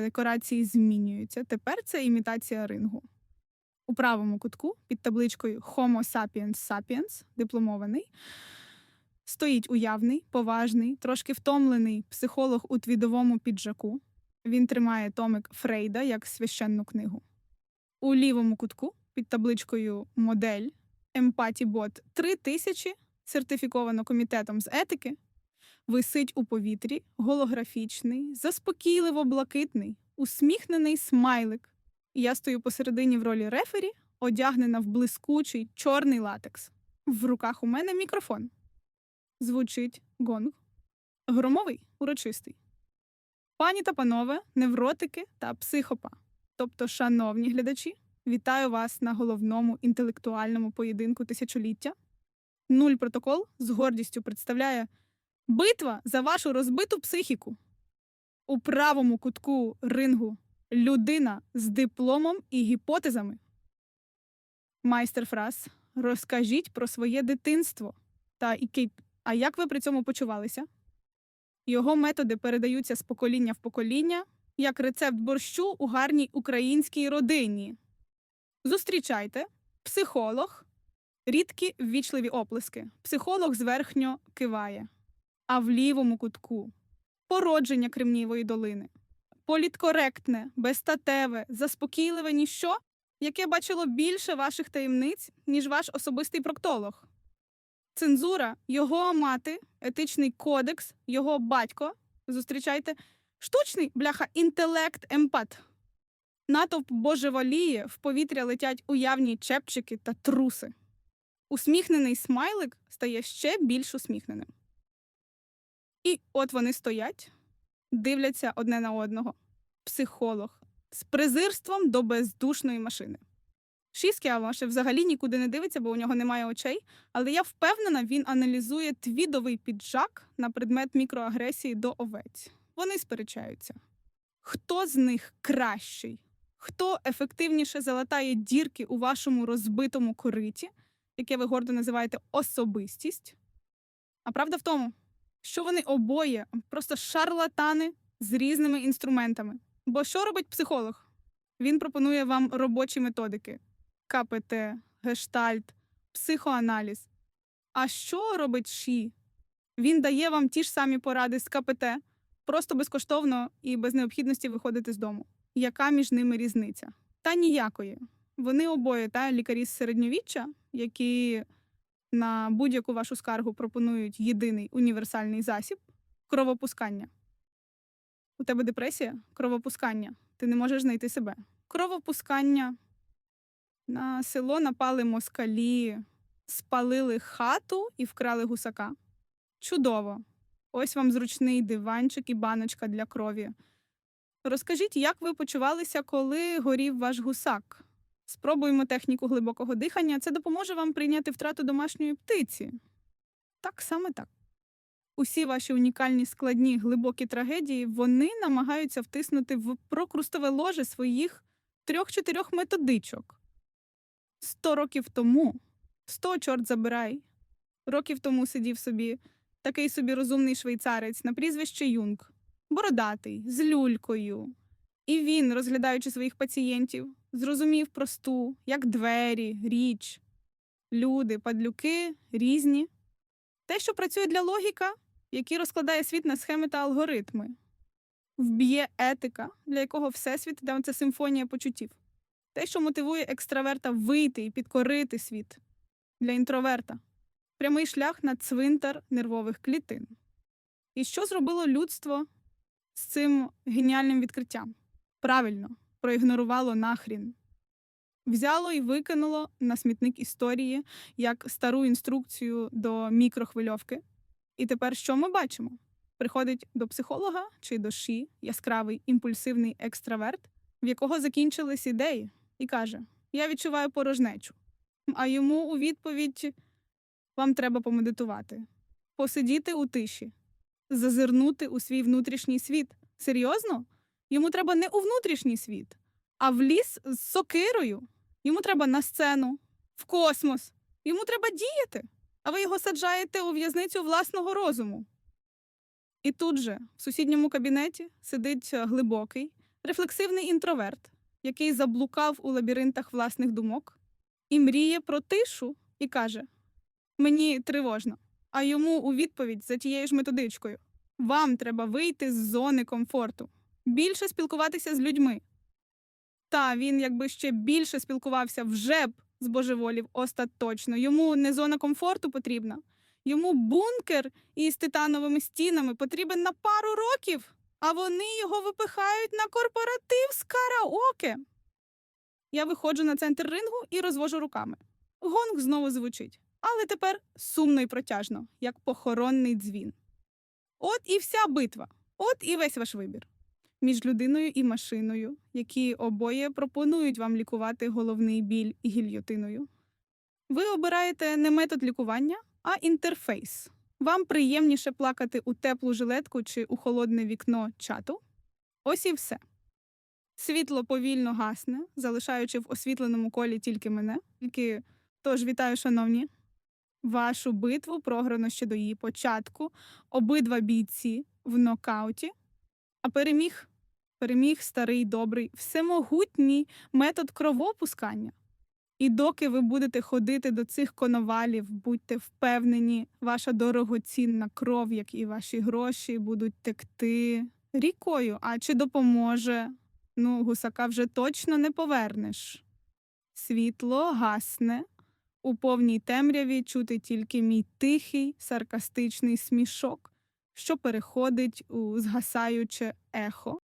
Декорації змінюються. Тепер це імітація рингу. У правому кутку під табличкою Homo sapiens sapiens, дипломований, стоїть уявний, поважний, трошки втомлений психолог у твідовому піджаку. Він тримає томик Фрейда як священну книгу. У лівому кутку під табличкою Модель Емпатібот 3000, сертифіковано комітетом з етики, висить у повітрі голографічний, заспокійливо блакитний, усміхнений смайлик. Я стою посередині в ролі рефері, одягнена в блискучий чорний латекс. В руках у мене мікрофон. Звучить гонг. Громовий урочистий. Пані та панове, невротики та психопа. Тобто, шановні глядачі, вітаю вас на головному інтелектуальному поєдинку тисячоліття. Нуль протокол з гордістю представляє битва за вашу розбиту психіку. У правому кутку рингу людина з дипломом і гіпотезами. Майстер фраз Розкажіть про своє дитинство. Та і А як ви при цьому почувалися? Його методи передаються з покоління в покоління, як рецепт борщу у гарній українській родині. Зустрічайте психолог, рідкі ввічливі оплески. Психолог зверхньо киває. А в лівому кутку породження Кремнієвої долини. Політкоректне, безстатеве, заспокійливе ніщо, яке бачило більше ваших таємниць, ніж ваш особистий проктолог. Цензура, його мати, етичний кодекс, його батько. Зустрічайте штучний бляха інтелект емпат. Натовп божеволіє, в повітря летять уявні чепчики та труси. Усміхнений смайлик стає ще більш усміхненим. І от вони стоять, дивляться одне на одного. Психолог з презирством до бездушної машини. Шіскіава ще взагалі нікуди не дивиться, бо у нього немає очей, але я впевнена, він аналізує твідовий піджак на предмет мікроагресії до овець. Вони сперечаються. Хто з них кращий? Хто ефективніше залатає дірки у вашому розбитому кориті, яке ви гордо називаєте особистість? А правда в тому, що вони обоє просто шарлатани з різними інструментами. Бо що робить психолог? Він пропонує вам робочі методики: КПТ, гештальт, психоаналіз. А що робить ШІ? Він дає вам ті ж самі поради з КПТ, просто безкоштовно і без необхідності виходити з дому. Яка між ними різниця? Та ніякої. Вони обоє та лікарі з середньовіччя, які на будь-яку вашу скаргу пропонують єдиний універсальний засіб кровопускання. У тебе депресія, кровопускання. Ти не можеш знайти себе. Кровопускання. На село напали москалі, спалили хату і вкрали гусака. Чудово! Ось вам зручний диванчик і баночка для крові. Розкажіть, як ви почувалися, коли горів ваш гусак? Спробуємо техніку глибокого дихання. Це допоможе вам прийняти втрату домашньої птиці. Так саме так. Усі ваші унікальні складні глибокі трагедії вони намагаються втиснути в прокрустове ложе своїх трьох-чотирьох методичок. Сто років тому, сто чорт забирай, років тому сидів собі такий собі розумний швейцарець на прізвище Юнг, бородатий, з люлькою. І він, розглядаючи своїх пацієнтів, зрозумів просту, як двері, річ, люди, падлюки різні. Те, що працює для логіка, який розкладає світ на схеми та алгоритми, вб'є етика, для якого всесвіт це симфонія почуттів. Те, що мотивує екстраверта вийти і підкорити світ для інтроверта, прямий шлях на цвинтар нервових клітин. І що зробило людство з цим геніальним відкриттям? Правильно, проігнорувало нахрін. Взяло і викинуло на смітник історії як стару інструкцію до мікрохвильовки. І тепер що ми бачимо? Приходить до психолога чи до ші яскравий імпульсивний екстраверт, в якого закінчились ідеї, і каже: Я відчуваю порожнечу. А йому у відповідь вам треба помедитувати, посидіти у тиші, зазирнути у свій внутрішній світ. Серйозно? Йому треба не у внутрішній світ, а в ліс з сокирою. Йому треба на сцену, в космос. Йому треба діяти, а ви його саджаєте у в'язницю власного розуму. І тут же, в сусідньому кабінеті, сидить глибокий, рефлексивний інтроверт, який заблукав у лабіринтах власних думок і мріє про тишу і каже: Мені тривожно. А йому у відповідь за тією ж методичкою: Вам треба вийти з зони комфорту, більше спілкуватися з людьми. Та він, якби ще більше спілкувався, вже б збожеволів остаточно. Йому не зона комфорту потрібна. Йому бункер із титановими стінами потрібен на пару років, а вони його випихають на корпоратив з караоке. Я виходжу на центр рингу і розвожу руками. Гонг знову звучить, але тепер сумно і протяжно, як похоронний дзвін. От і вся битва, от і весь ваш вибір між людиною і машиною, які обоє пропонують вам лікувати головний біль гільйотиною. Ви обираєте не метод лікування, а інтерфейс. Вам приємніше плакати у теплу жилетку чи у холодне вікно чату. Ось і все. Світло повільно гасне, залишаючи в освітленому колі тільки мене. Тільки тож вітаю, шановні. Вашу битву програно ще до її початку. Обидва бійці в нокауті. А переміг переміг старий добрий, всемогутній метод кровопускання. І доки ви будете ходити до цих коновалів, будьте впевнені, ваша дорогоцінна кров, як і ваші гроші, будуть текти рікою. А чи допоможе? Ну, гусака вже точно не повернеш. Світло гасне. У повній темряві чути тільки мій тихий, саркастичний смішок, що переходить у згасаюче ехо.